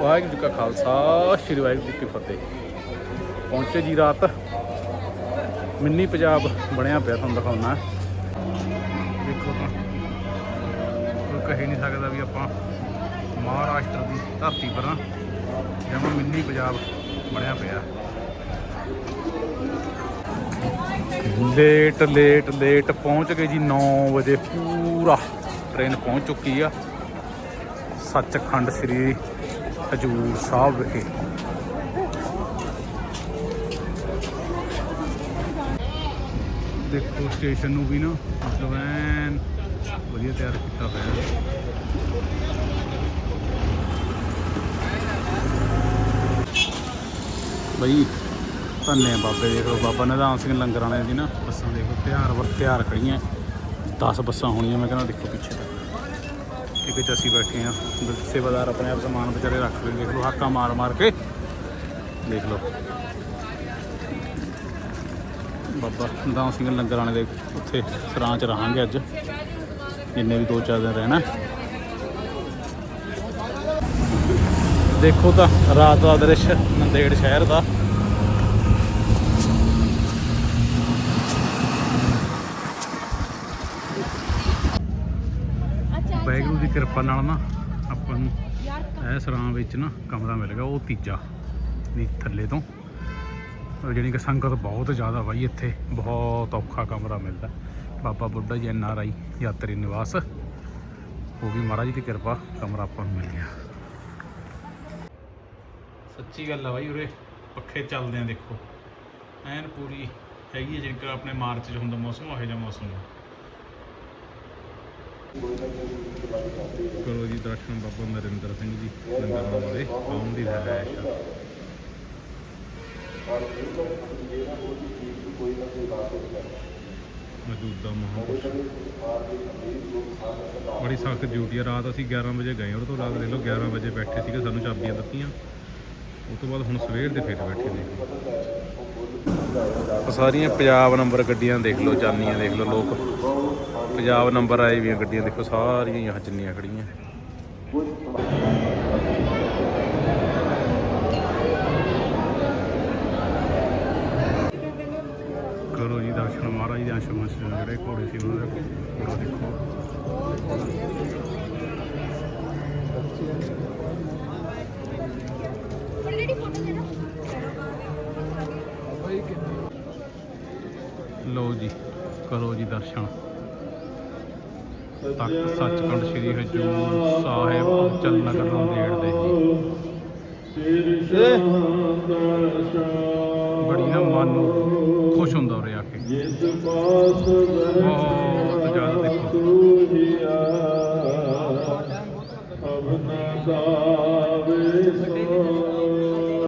ਵਾਹਿਗੁਰੂ ਜੀ ਕਾ ਖਾਲਸਾ, ਸ੍ਰੀ ਵਾਹਿਗੁਰੂ ਜੀ ਕੀ ਫਤਿਹ। ਪਹੁੰਚੇ ਜੀ ਰਾਤ। ਮਿੰਨੀ ਪੰਜਾਬ ਬਣਿਆ ਪਿਆ ਤੁਹਾਨੂੰ ਦਿਖਾਉਣਾ। ਦੇਖੋ ਤਾਂ, ਕੋਈ ਕਹਿ ਨਹੀਂ ਸਕਦਾ ਵੀ ਆਪਾਂ ਮਹਾਰਾਸ਼ਟਰ ਦੀ ਧਰਤੀ ਪਰ ਆ ਜਿਵੇਂ ਮਿੰਨੀ ਪੰਜਾਬ ਬਣਿਆ ਪਿਆ। ਲੇਟ ਲੇਟ ਲੇਟ ਪਹੁੰਚ ਗਏ ਜੀ 9 ਵਜੇ। ਪੂਰਾ ਟ੍ਰੇਨ ਪਹੁੰਚ ਚੁੱਕੀ ਆ। ਸੱਚਖੰਡ ਸ੍ਰੀ ਹਜੂਰ ਸਾਹਿਬ ਵਿਖੇ। ਦੇਖੋ ਸਟੇਸ਼ਨ ਨੂੰ ਵੀ ਨਾ, ਮਤਲਬ ਐਨ ਵਧੀਆ ਤਿਆਰ ਕੀਤਾ ਹੋਇਆ ਹੈ। ਬਈ, ਧੰਨੇ ਬਾਬੇ, ਦੇਖੋ ਬਾਬਾ ਨਿਧਾਨ ਸਿੰਘ ਲੰਗਰ ਵਾਲਿਆਂ ਦੀ ਨਾ ਬੱਸਾਂ, ਦੇਖੋ ਤਿਆਰ ਵਰ ਤਿਆਰ ਖੜੀਆਂ 10 ਬੱਸਾਂ ਹੋਣੀਆਂ, ਮੈਂ ਕਹਿੰਦਾ ਦੇਖੋ ਪਿੱਛੇ। ਤੱਕ ਇੱਕ ਚ ਅਸੀਂ ਬੈਠੇ ਆ ਸੇਵਾਦਾਰ ਆਪਣੇ ਆਪ ਸਮਾਨ ਵਿਚਾਰੇ ਰੱਖ ਕੇ ਦੇਖ ਲਓ, ਹਾਕਾ ਮਾਰ ਮਾਰ ਕੇ। ਦੇਖ ਲਓ। ਬਾਬਾ ਨਿਧਾਨ ਸਿੰਘ ਲੰਗਰ ਵਾਲੇ ਦੇ ਉੱਥੇ ਸਰਾਂ ਚ ਰਹਾਂਗੇ ਅੱਜ। ਜਿੰਨੇ ਵੀ ਦੋ ਚਾਰ ਦਿਨ ਰਹਿਣਾ। ਦੇਖੋ ਤਾਂ ਰਾਤ ਦਾ ਦ੍ਰਿਸ਼ ਨੰਦੇੜ ਸ਼ਹਿਰ ਦਾ। ਵਾਹਿਗੁਰੂ ਦੀ ਕਿਰਪਾ ਨਾਲ ਨਾ ਆਪਾਂ ਨੂੰ ਇਸ ਸਰਾਂ ਵਿੱਚ ਨਾ ਕਮਰਾ ਮਿਲ ਗਿਆ, ਉਹ ਤੀਜਾ ਵੀ ਥੱਲੇ ਤੋਂ। ਉਹ ਜਿਹੜੀ ਕਿ ਸੰਗਤ ਬਹੁਤ ਜ਼ਿਆਦਾ ਬਾਈ, ਇੱਥੇ ਬਹੁਤ ਔਖਾ ਕਮਰਾ ਮਿਲਦਾ। ਬਾਬਾ ਬੁੱਢਾ ਜੀ ਐਨ ਆਰ ਆਈ ਯਾਤਰੀ ਨਿਵਾਸ, ਉਹ ਵੀ ਮਹਾਰਾਜ ਦੀ ਕਿਰਪਾ ਕਮਰਾ ਆਪਾਂ ਨੂੰ ਮਿਲ ਗਿਆ। ਸੱਚੀ ਗੱਲ ਆ ਬਾਈ ਉਰੇ, ਪੱਖੇ ਚੱਲਦੇ ਆ ਦੇਖੋ। ਐਨ ਪੂਰੀ ਹੈਗੀ ਹੈ ਜਿਵੇਂ ਆਪਣੇ ਮਾਰਚ 'ਚ ਹੁੰਦਾ ਮੌਸਮ, ਉਹੋ ਜਿਹਾ ਮੌਸਮ ਆ। ਕਰੋ ਜੀ ਦਰਸ਼ਨ ਬਾਬਾ ਨਰਿੰਦਰ ਸਿੰਘ ਜੀ ਨੰਦਰੋਂ ਵਾਲੇ ਆਉਣ ਦੀ ਰਹਿائش ਆ ਮੌਜੂਦਾ ਮਹਾਂਪੁਰਸ਼। ਬੜੀ ਸਖਤ ਡਿਊਟੀ ਆ। ਰਾਤ ਅਸੀਂ 11 ਵਜੇ ਗਏ ਉਹ ਤੋਂ ਰਾਤ ਦੇ ਲੋ 11 ਵਜੇ ਬੈਠੇ ਸੀਗੇ, ਸਾਨੂੰ ਚਾਬੀਆਂ ਦਿੱਤੀਆਂ। ਉਸ ਤੋਂ ਬਾਅਦ ਹੁਣ ਸਵੇਰ ਦੇ ਫੇਰ ਬੈਠੇ ਨੇ। ਸਾਰੀਆਂ ਪੰਜਾਬ ਨੰਬਰ ਗੱਡੀਆਂ ਦੇਖ ਲਓ ਜਾਨੀਆਂ ਦੇਖ ਲਓ ਲੋਕ। ਪੰਜਾਬ ਨੰਬਰ ਆਏ ਵੀਆਂ ਗੱਡੀਆਂ ਦੇਖੋ ਸਾਰੀਆਂ ਹੀ ਆਹ ਜਿੰਨੀਆਂ ਖੜੀਆਂ। ਕਰੋ ਜੀ ਦਰਸ਼ਨ ਮਹਾਰਾਜ ਦੇ ਆਸ਼ਰਮ ਚ ਜਿਹੜੇ ਘੋੜੇ ਸੀ ਉਹਨਾਂ ਦੇ। ਘੋੜਾ ਦੇਖੋ। ਲਓ ਜੀ ਕਰੋ ਜੀ ਦਰਸ਼ਨ। ਤਖਤ ਸੱਚਖੰਡ ਸ੍ਰੀ ਹਜੂਰ ਸਾਹਿਬ ਚੱਲ ਨਗਰ ਨੰਦੇੜ ਦੇ ਜੀ। ਬੜੀ ਨਾ ਮਨ ਨੂੰ ਖੁਸ਼ ਹੁੰਦਾ ਆ ਕੇ। ਬਹੁਤ